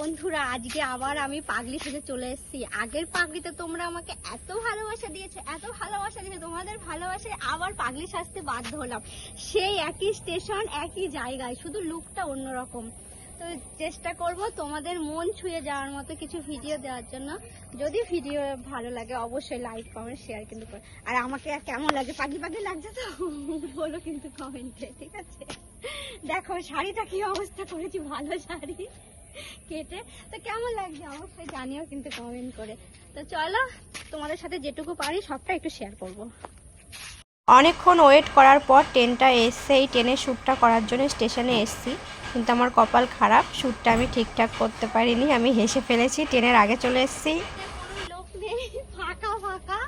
বন্ধুরা, আজকে আবার আমি পাগলি থেকে চলে এসেছি। আগের পাগলিতে তোমরা আমাকে এত ভালোবাসা দিয়েছ, এত ভালোবাসা দিয়েছে, তোমাদের ভালোবাসায় আবার পাগলি সাজতে বাধ্য হলাম। সেই একই স্টেশন একই জায়গায়, শুধু লুকটা অন্যরকম। তো চেষ্টা করব তোমাদের মন ছুঁয়ে যাওয়ার মতো কিছু ভিডিও দেওয়ার জন্য। যদি ভিডিও ভালো লাগে, অবশ্যই লাইক কমেন্ট শেয়ার কিন্তু করো। আর আমাকে আর কেমন লাগে? পাগলি পাগলি লাগছে তো? বলো কিন্তু কমেন্টে ঠিক আছে? দেখো, শাড়িটা কি অবস্থা করেছি? ভালো শাড়ি। কেটে। তো কেমন লাগছে? অবশ্যই জানিও কিন্তু কমেন্ট করে। তো চলো তোমাদের সাথে যেটুকু পারি সবটা একটু শেয়ার করব। অনেকক্ষণ ওয়েট করার পর ট্রেনটা এসছে এই ট্রেনের শ্যুটটা করার জন্য স্টেশনে এসছি। কিন্তু আমার কপাল খারাপ শ্যুটটা আমি ঠিকঠাক করতে পারিনি। আমি হেসে ফেলেছি ট্রেনের আগে চলে এসেছি। লোক নেই ফাঁকা ফাঁকা।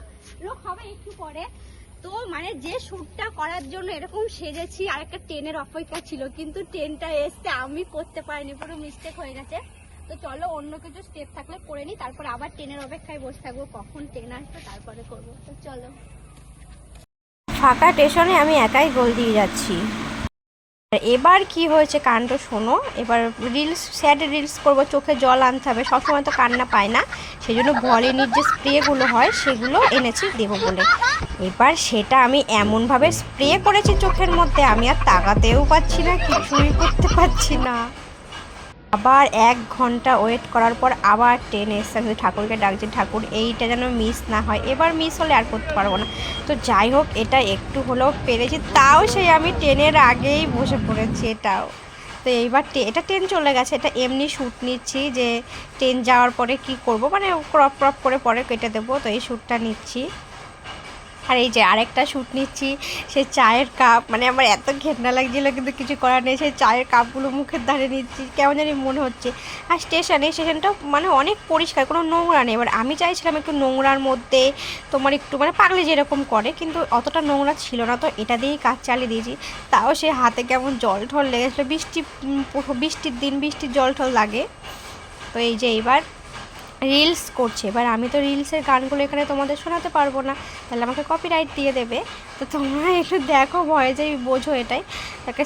লোক হবে একটু পরে। তো মানে যে শ্যুটটা করার জন্য এরকম সেজেছি, আর একটা ট্রেনের অপেক্ষা ছিল, কিন্তু ট্রেনটা এসছে আমি করতে পারিনি, পুরো মিস্টেক হয়ে গেছে। তো চলো অন্য কিছু স্টেপ থাকলে করে নিই, তারপর আবার ট্রেনের অপেক্ষায় বসে থাকব, কখন ট্রেন আসবে তারপরে করব। তো চলো। ফাঁকা স্টেশনে আমি একাই গোল দিয়ে যাচ্ছি। এবার কি হয়েছে কাণ্ড শোনো, এবার রিলস স্যাড রিলস করব, চোখে জল আনতে হবে, সবসময় তো কান্না পায় না সেই জন্য ভলিনির যে স্প্রেগুলো হয়, সেগুলো এনেছি দেবো বলে। এবার সেটা আমি এমনভাবে স্প্রে করেছি চোখের মধ্যে, আমি আর তাকাতেও পাচ্ছি না, কিছুই করতে পারছি না। আবার এক ঘণ্টা ওয়েট করার পর আবার ট্রেন এসছে আমি ঠাকুরকে ডাকছি, ঠাকুর, এইটা যেন মিস না হয়। এবার মিস হলে আর করতে পারব না। তো যাই হোক, এটা একটু হলেও পেরেছি, তাও সেই আমি ট্রেনের আগেই বসে পড়েছি এটাও। তো এইবার এটা ট্রেন চলে গেছে, এটা এমনি শ্যুট নিচ্ছি যে ট্রেন যাওয়ার পরে কি করব মানে ক্রপ ক্রপ করে পরে কেটে দেবো, তো এই শ্যুটটা নিচ্ছি। আর এই যে আরেকটা শ্যুট নিচ্ছি সে চায়ের কাপ মানে আমার এত ঘেন্না লাগছিল কিন্তু কিছু করার নেই, সেই চায়ের কাপগুলো মুখের ধারে নিচ্ছি, কেমন জানি মনে হচ্ছে। আর স্টেশনে স্টেশনটা মানে অনেক পরিষ্কার, কোনো নোংরা নেই। এবার আমি চাইছিলাম একটু নোংরার মধ্যে তোমার একটু মানে পাগলে যেরকম করে, কিন্তু অতটা নোংরা ছিল না, তো এটা দিয়েই কাজ চালিয়ে দিয়েছি। তাও সে হাতে কেমন জল ঠল লেগেছিলো, বৃষ্টি বৃষ্টির দিন বৃষ্টির জল ঠল লাগে। তো এই যে এবার রিলস করছে। এবার আমি তো রিলসের গানগুলো এখানে তোমাদের শোনাতে পারব না। তাহলে আমাকে কপিরাইট দিয়ে দেবে। তো তোমরা একটু দেখো, ভয়ে যাই বোঝো এটাই। একটা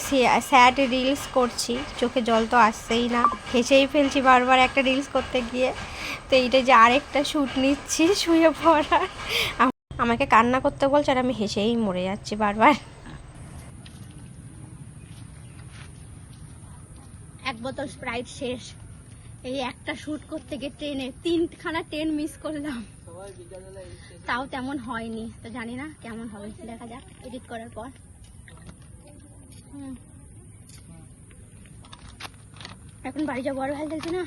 স্যাড রিলস করছি। চোখে জল তো আসছেই না। হেসেই ফেলছি বারবার একটা রিলস করতে গিয়ে। তো এইটা যে আরেকটা শ্যুট নিচ্ছি শুয়ে পড়ার। আমাকে কান্না করতে বলছে আর আমি হেসেই মরে যাচ্ছি বারবার। এক বোতল স্প্রাইট শেষ। এই একটা শুট করতে গিয়ে ট্রেনে তিনখানা ট্রেন মিস করলাম। তাও তেমন হয়নি। তো জানি না কেমন হবে দেখা যাক এডিট করার পর। এখন বাড়ি যাব আর ভালো লাগছে না?